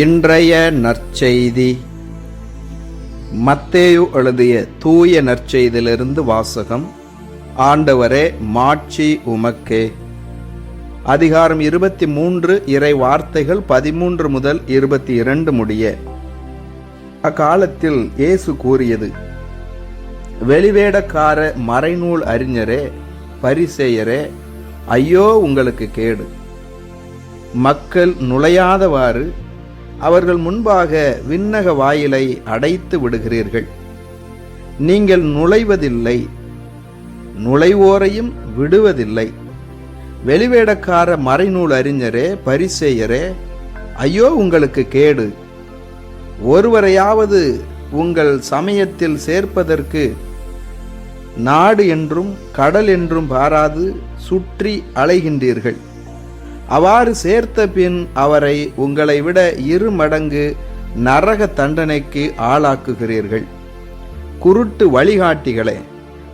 இன்றைய நற்செய்தி. மத்தேயு எழுதிய தூய நற்செய்தியிலிருந்து வாசகம் ஆண்டவரே மாட்சி உமக்கே. அதிகாரம் இருபத்தி மூன்று இறை வார்த்தைகள் பதிமூன்று முதல் இருபத்தி இரண்டு முடிய. அக்காலத்தில் இயேசு கூறியது வெளிவேடக்கார மறைநூல் அறிஞரே பரிசேயரே ஐயோ உங்களுக்கு கேடு. மக்கள் நுழையாதவாறு அவர்கள் முன்பாக விண்ணக வாயிலை அடைத்து விடுகிறீர்கள். நீங்கள் நுழைவதில்லை. நுழைவோரையும் விடுவதில்லை. வெளிவேடக்கார மறைநூல் அறிஞரே பரிசெயரே ஐயோ உங்களுக்கு கேடு. ஒருவரையாவது உங்கள் சமயத்தில் சேர்ப்பதற்கு நாடு என்றும் கடல் என்றும் பாராது சுற்றி அலைகின்றீர்கள். அவ்வாறு சேர்த்த பின் அவரை உங்களை விட இரு மடங்கு நரக தண்டனைக்கு ஆளாக்குகிறீர்கள். குருட்டு வழிகாட்டிகளே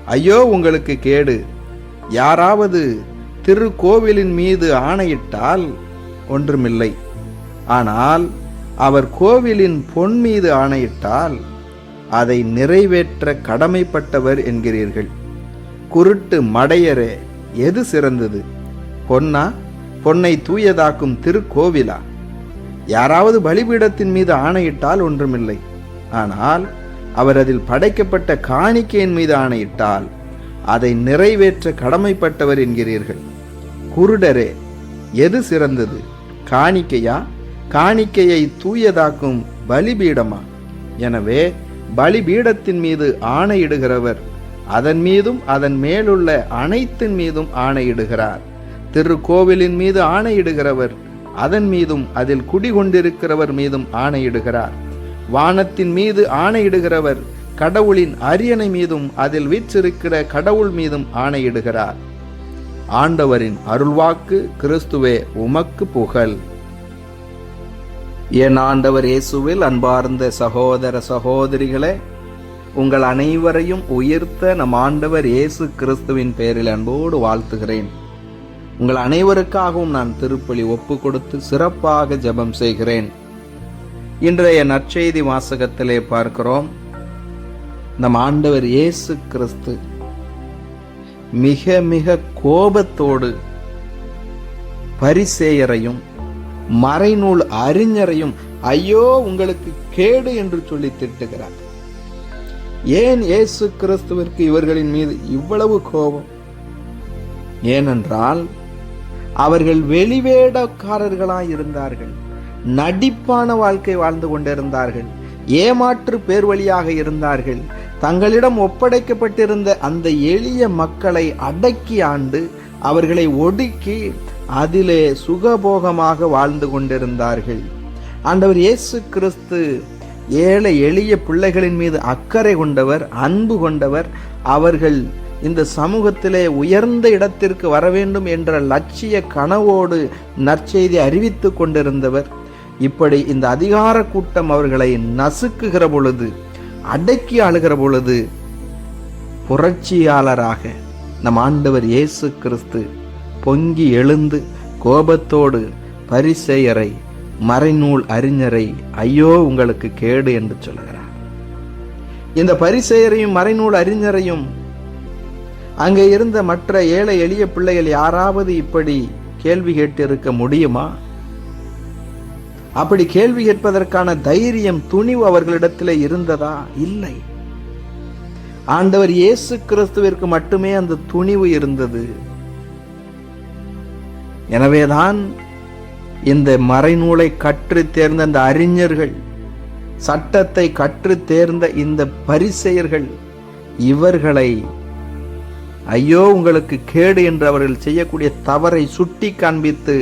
ஐயோ உங்களுக்கு கேடு. யாராவது திருக்கோவிலின் மீது ஆணையிட்டால் ஒன்றுமில்லை. ஆனால் அவர் கோவிலின் பொன் மீது ஆணையிட்டால் அதை நிறைவேற்ற கடமைப்பட்டவர் என்கிறீர்கள். குருட்டு மடையரே எது சிறந்தது? பொன்னா? பொன்னை தூயதாக்கும் திருக்கோவிலா? யாராவது பலிபீடத்தின் மீது ஆணையிட்டால் ஒன்றுமில்லை. ஆனால் அவர் அதில் படைக்கப்பட்ட காணிக்கையின் மீது ஆணையிட்டால் அதை நிறைவேற்ற கடமைப்பட்டவர் என்கிறீர்கள். குருடரே எது சிறந்தது? காணிக்கையா? காணிக்கையை தூயதாக்கும் பலிபீடமா? எனவே பலிபீடத்தின் மீது ஆணையிடுகிறவர் அதன் மீதும் அதன் மேலுள்ள அனைத்தின் மீதும் ஆணையிடுகிறார். திருக்கோவிலின் மீது ஆணையிடுகிறவர் அதன் மீதும் அதில் குடிகொண்டிருக்கிறவர் மீதும் ஆணையிடுகிறார். வானத்தின் மீது ஆணையிடுகிறவர் கடவுளின் அரியணை மீதும் அதில் வீற்றிருக்கிற கடவுள் மீதும் ஆணையிடுகிறார். ஆண்டவரின் அருள்வாக்கு கிறிஸ்துவே உமக்கு புகழ். என் ஆண்டவர் இயேசுவில் அன்பார்ந்த சகோதர சகோதரிகளே உங்கள் அனைவரையும் உயிர்த்த நம் ஆண்டவர் இயேசு கிறிஸ்துவின் பெயரில் அன்போடு வாழ்த்துகிறேன். உங்கள் அனைவருக்காகவும் நான் திருப்பலி ஒப்பு கொடுத்து சிறப்பாக ஜெபம் செய்கிறேன். இன்றைய நற்செய்தி வாசகத்திலே பார்க்கிறோம். நம் ஆண்டவர் இயேசு கிறிஸ்து மிக மிக கோபத்தோடு பரிசேயரையும் மறைநூல் அறிஞரையும் ஐயோ உங்களுக்கு கேடு என்று சொல்லி திட்டுகிறார். ஏன் இயேசு கிறிஸ்துவிற்கு இவர்களின் மீது இவ்வளவு கோபம்? ஏனென்றால் அவர்கள் வெளிவேடக்காரர்களாய் இருந்தார்கள் நடிப்பான வாழ்க்கை வாழ்ந்து கொண்டிருந்தார்கள். ஏமாற்று பேர் வழியாக இருந்தார்கள். தங்களிடம் ஒப்படைக்கப்பட்டிருந்த அந்த எளிய மக்களை அடக்கி ஆண்டு அவர்களை ஒடுக்கி அதிலே சுகபோகமாக வாழ்ந்து கொண்டிருந்தார்கள். ஆண்டவர் இயேசு கிறிஸ்து ஏழை எளிய பிள்ளைகளின் மீது அக்கறை கொண்டவர் அன்பு கொண்டவர் அவர்கள் இந்த சமூகத்திலே உயர்ந்த இடத்திற்கு வர வேண்டும் என்ற லட்சிய கனவோடு நற்செய்தி அறிவித்து கொண்டிருந்தவர். இப்படி இந்த அதிகார கூட்டம் அவர்களை நசுக்குகிற பொழுது அடக்கி ஆளுகிற பொழுது புரட்சியாளராக நம் ஆண்டவர் இயேசு கிறிஸ்து பொங்கி எழுந்து கோபத்தோடு பரிசெயரை மறைநூல் அறிஞரை ஐயோ உங்களுக்கு கேடு என்று சொல்கிறார் இந்த பரிசெயரையும் மறைநூல் அறிஞரையும் அங்கே இருந்த மற்ற ஏழை எளிய பிள்ளைகள் யாராவது இப்படி கேள்வி கேட்டிருக்க முடியுமா? அப்படி கேள்வி கேட்பதற்கான தைரியம் துணிவு அவர்களிடத்தில் இருந்ததா? இல்லை. ஆண்டவர் இயேசு கிறிஸ்துவிற்கு மட்டுமே அந்த துணிவு இருந்தது. எனவேதான் இந்த மறைநூலை கற்று தேர்ந்த அந்த அறிஞர்கள் சட்டத்தை கற்று தேர்ந்த இந்த பரிசெயர்கள் இவர்களை ஐயோ உங்களுக்கு கேடு என்று அவர்கள் செய்யக்கூடிய தவறை சுட்டி காண்பித்து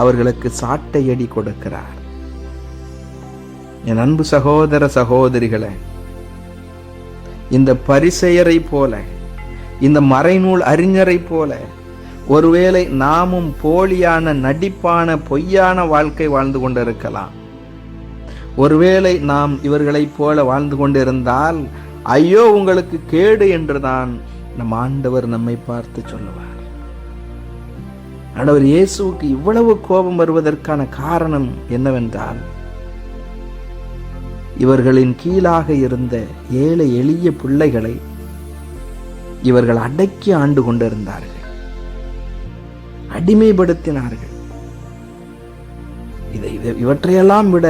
அவர்களுக்கு சாட்டையடி கொடுக்கிறார். என் அன்பு சகோதர சகோதரிகளை இந்த பரிசெயரை போல இந்த மறைநூல் அறிஞரை போல ஒருவேளை நாமும் போலியான நடிப்பான பொய்யான வாழ்க்கை வாழ்ந்து கொண்டிருக்கலாம். ஒருவேளை நாம் இவர்களைப் போல வாழ்ந்து கொண்டிருந்தால் ஐயோ உங்களுக்கு கேடு என்றுதான் நம் ஆண்டவர் நம்மை பார்த்து சொல்லுவார். ஆண்டவர் இயேசுவுக்கு இவ்வளவு கோபம் வருவதற்கான காரணம் என்னவென்றால் இவர்களின் கீழாக இருந்த ஏழை எளிய பிள்ளைகளை இவர்கள் அடக்கி ஆண்டு கொண்டிருந்தார்கள். அடிமைப்படுத்தினார்கள். இதை இவற்றையெல்லாம் விட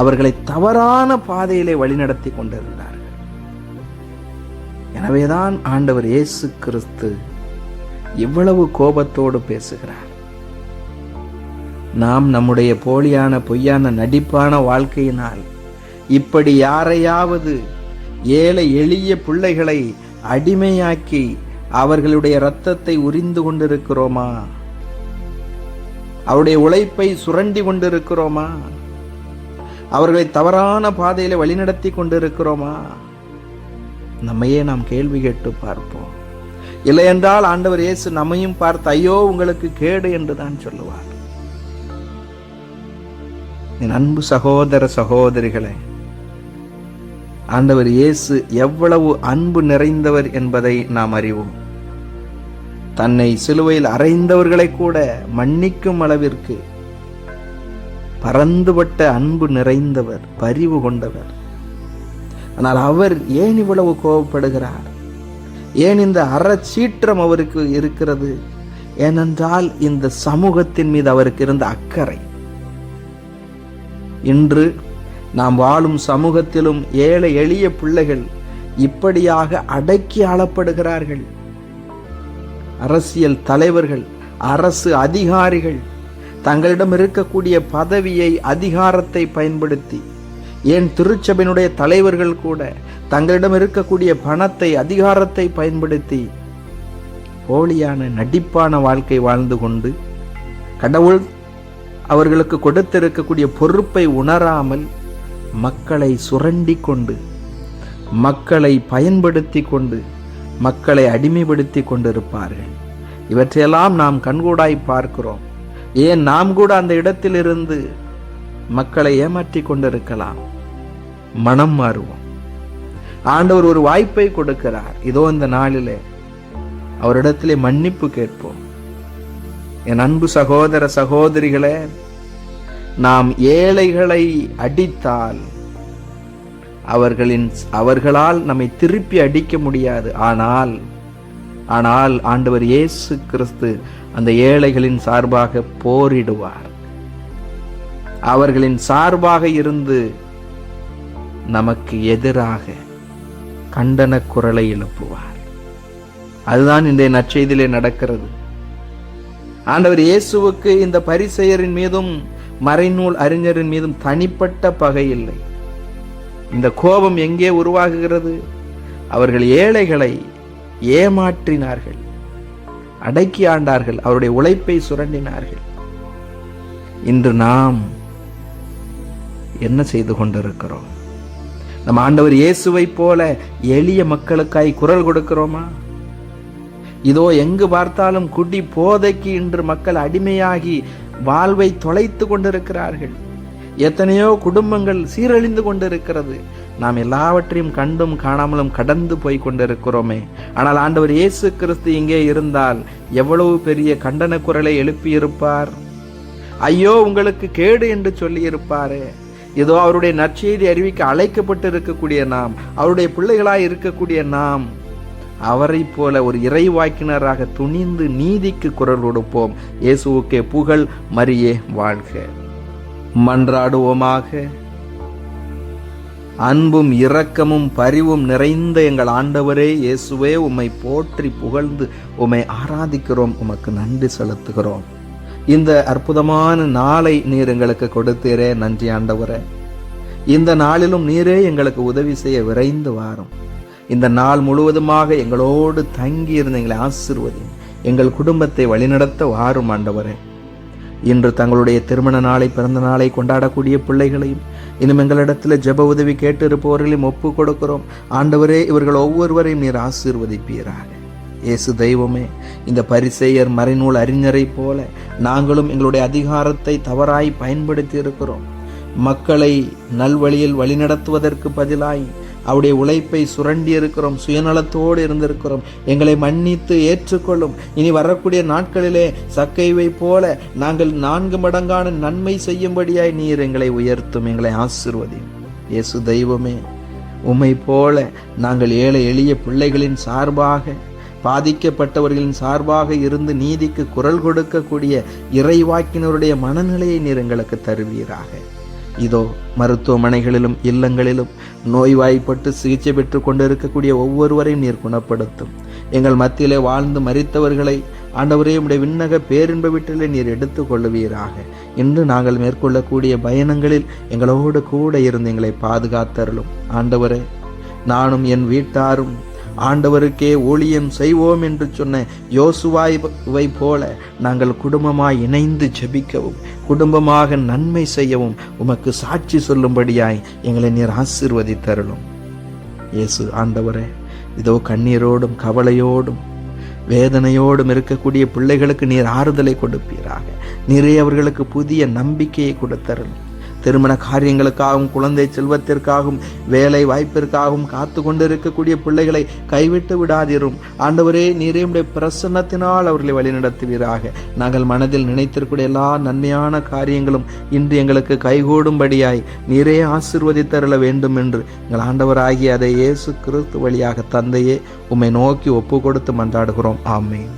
அவர்களை தவறான பாதையிலே வழிநடத்தி கொண்டிருந்தார்கள். எனவேதான் ஆண்டவர் இயேசு கிறிஸ்து இவ்வளவு கோபத்தோடு பேசுகிறார். நாம் நம்முடைய போலியான பொய்யான நடிப்பான வாழ்க்கையினால் இப்படி யாரையாவது ஏழை எளிய பிள்ளைகளை அடிமையாக்கி அவர்களுடைய இரத்தத்தை உரிந்து கொண்டிருக்கிறோமா? அவருடைய உழைப்பை சுரண்டி கொண்டிருக்கிறோமா? அவர்களை தவறான பாதையில் வழிநடத்தி கொண்டிருக்கிறோமா? நம்மையே நாம் கேள்வி கேட்டு பார்ப்போம். இல்லை என்றால் ஆண்டவர் இயேசு நம்மையும் பார்த்து ஐயோ உங்களுக்கு கேடு என்று தான் சொல்லுவார். என் அன்பு சகோதர சகோதரிகளே ஆண்டவர் இயேசு எவ்வளவு அன்பு நிறைந்தவர் என்பதை நாம் அறிவோம். தன்னை சிலுவையில் அறைந்தவர்களை கூட மன்னிக்கும் அளவிற்கு பறந்துபட்ட அன்பு நிறைந்தவர் பரிவு கொண்டவர். ஆனால் அவர் ஏன் இவ்வளவு கோபப்படுகிறார் ஏன் இந்த அறச்சீற்றம் அவருக்கு இருக்கிறது? ஏனென்றால் இந்த சமூகத்தின் மீது அவருக்கு இருந்த அக்கறை. இன்று நாம் வாழும் சமூகத்திலும் ஏழை எளிய பிள்ளைகள் இப்படியாக அடக்கி ஆளப்படுகிறார்கள். அரசியல் தலைவர்கள் அரசு அதிகாரிகள் தங்களிடம் இருக்கக்கூடிய பதவியை அதிகாரத்தை பயன்படுத்தி ஏன் திருச்சபையினுடைய தலைவர்கள் கூட தங்களிடம் இருக்கக்கூடிய பணத்தை அதிகாரத்தை பயன்படுத்தி போலியான நடிப்பான வாழ்க்கை வாழ்ந்து கொண்டு கடவுள் அவர்களுக்கு கொடுத்திருக்கக்கூடிய பொறுப்பை உணராமல் மக்களை சுரண்டி கொண்டு மக்களை பயன்படுத்தி கொண்டு மக்களை அடிமைப்படுத்தி கொண்டிருப்பார்கள். இவற்றையெல்லாம் நாம் கண்கூடாய் பார்க்கிறோம். ஏன் நாம் கூட அந்த இடத்திலிருந்து மக்களை ஏமாற்றி கொண்டிருக்கலாம்? மனம் மாறுவோம். ஆண்டவர் ஒரு வாய்ப்பை கொடுக்கிறார். இதோ இந்த நாளிலே அவரிடத்திலே மன்னிப்பு கேட்போம். என் அன்பு சகோதர சகோதரிகளே நாம் ஏழைகளை அடித்தால் அவர்களின் அவர்களால் நம்மை திருப்பி அடிக்க முடியாது. ஆனால் ஆனால் ஆண்டவர் இயேசு கிறிஸ்து அந்த ஏழைகளின் சார்பாக போரிடுவார். அவர்களின் சார்பாக இருந்து நமக்கு எதிராக கண்டன குரலை எழுப்புவார். அதுதான் இன்றைய நற்செய்தியிலே நடக்கிறது. ஆண்டவர் இயேசுவுக்கு இந்த பரிசெயரின் மீதும் மறைநூல் அறிஞரின் மீதும் தனிப்பட்ட பகை இல்லை. இந்த கோபம் எங்கே உருவாகுகிறது? அவர்கள் ஏழைகளை ஏமாற்றினார்கள். அடக்கி ஆண்டார்கள். அவருடைய உழைப்பை சுரண்டினார்கள். இன்று நாம் என்ன செய்து கொண்டிருக்கிறோம்? நம்ம ஆண்டவர் இயேசுவை போல எளிய மக்களுக்காய் குரல் கொடுக்கிறோமா? இதோ எங்கு பார்த்தாலும் குடி போதைக்கு இன்று மக்கள் அடிமையாகி வாழ்வை தொலைத்து கொண்டிருக்கிறார்கள். எத்தனையோ குடும்பங்கள் சீரழிந்து கொண்டிருக்கிறது. நாம் எல்லாவற்றையும் கண்டும் காணாமலும் கடந்து போய் கொண்டிருக்கிறோமே. ஆனால் ஆண்டவர் இயேசு கிறிஸ்து இங்கே இருந்தால் எவ்வளவு பெரிய கண்டன குரலை எழுப்பியிருப்பார்? ஐயோ உங்களுக்கு கேடு என்று சொல்லியிருப்பாரே. இதோ அவருடைய நற்செய்தி அறிவிக்க அழைக்கப்பட்டு இருக்கக்கூடிய நாம் அவருடைய பிள்ளைகளாய் இருக்கக்கூடிய நாம் அவரை போல ஒரு இறைவாக்கினராக துணிந்து நீதிக்கு குரல் கொடுப்போம். இயேசுவுக்கே புகழ் மரியே வாழ்க. மன்றாடுவோமாக. அன்பும் இரக்கமும் பரிவும் நிறைந்த எங்கள் ஆண்டவரே இயேசுவே உம்மை போற்றி புகழ்ந்து உம்மை ஆராதிக்கிறோம் உமக்கு நன்றி செலுத்துகிறோம். இந்த அற்புதமான நாளை நீர் எங்களுக்கு கொடுத்தீரே நன்றி ஆண்டவரே. இந்த நாளிலும் நீரே எங்களுக்கு உதவி செய்ய விரைந்து வாரும். இந்த நாள் முழுவதுமாக எங்களோடு தங்கி இருந்த எங்களை ஆசிர்வதி எங்கள் குடும்பத்தை வழிநடத்த வாரும் ஆண்டவரே. இன்று தங்களுடைய திருமண நாளை பிறந்த நாளை கொண்டாடக்கூடிய பிள்ளைகளையும் இன்னும் எங்களிடத்தில் ஜெப உதவி கேட்டு இருப்பவர்களையும் ஒப்பு கொடுக்கிறோம். ஆண்டவரே இவர்கள் ஒவ்வொருவரையும் நீர் ஆசீர்வதிப்பீராக. இயேசு தெய்வமே இந்த பரிசெயர் மறைநூல் அறிஞரை போல நாங்களும் எங்களுடைய அதிகாரத்தை தவறாய் பயன்படுத்தி இருக்கிறோம் மக்களை நல்வழியில் வழிநடத்துவதற்கு பதிலாய் அவருடைய உழைப்பை சுரண்டி இருக்கிறோம் சுயநலத்தோடு இருந்திருக்கிறோம். எங்களை மன்னித்து ஏற்றுக்கொள்ளும். இனி வரக்கூடிய நாட்களிலே சக்கைவை போல நாங்கள் நான்கு மடங்கான நன்மை செய்யும்படியாய் நீர் எங்களை உயர்த்தும் எங்களை ஆசிர்வதி இயேசு தெய்வமே உம்மை போல நாங்கள் ஏழை எளிய பிள்ளைகளின் சார்பாக பாதிக்கப்பட்டவர்களின் சார்பாக இருந்து நீதிக்கு குரல் கொடுக்கக்கூடிய இறைவாக்கினருடைய மனநிலையை நீர் எங்களுக்கு தருவீராக. இதோ மருத்துவமனைகளிலும் இல்லங்களிலும் நோய்வாய்ப்பட்டு சிகிச்சை பெற்று கொண்டிருக்கக்கூடிய ஒவ்வொருவரையும் நீர் குணப்படுத்தும். எங்கள் மத்தியிலே வாழ்ந்து மறித்தவர்களை ஆண்டவரே உடைய விண்ணக பேரின்ப வீட்டிலே நீர் எடுத்துக் கொள்ளுவீராக. இன்று நாங்கள் மேற்கொள்ளக்கூடிய பயணங்களில் எங்களோடு கூட இருந்து எங்களை பாதுகாத்தருளும். ஆண்டவரே நானும் என் வீட்டாரும் ஆண்டவருக்கே ஊழியம் செய்வோம் என்று சொன்ன யோசுவாய்வை போல நாங்கள் குடும்பமாய் இணைந்து ஜெபிக்கவும் குடும்பமாக நன்மை செய்யவும் உமக்கு சாட்சி சொல்லும்படியாய் எங்களை நீர் ஆசீர்வதித்தருளும். இயேசு ஆண்டவரே இதோ கண்ணீரோடும் கவலையோடும் வேதனையோடும் இருக்கக்கூடிய பிள்ளைகளுக்கு நீர் ஆறுதலை கொடுப்பீராக. நிறைய அவர்களுக்கு புதிய நம்பிக்கையை கொடுத்தரணும் திருமண காரியங்களுக்காகவும் குழந்தை செல்வத்திற்காகவும் வேலை வாய்ப்பிற்காகவும் காத்து கொண்டு இருக்கக்கூடிய பிள்ளைகளை கைவிட்டு விடாதிரும். ஆண்டவரே நீரே உடைய பிரசன்னத்தினால் அவர்களை வழிநடத்துவீராக. நாங்கள் மனதில் நினைத்திருக்கூடிய எல்லா நன்மையான காரியங்களும் இன்று எங்களுக்கு கைகூடும்படியாய் நீரே ஆசிர்வதித்தருள வேண்டும் என்று எங்கள் ஆண்டவராகிய அதை இயேசு கிறிஸ்து வழியாக தந்தையே உம்மை நோக்கி ஒப்பு கொடுத்து மன்றாடுகிறோம். ஆமேன்.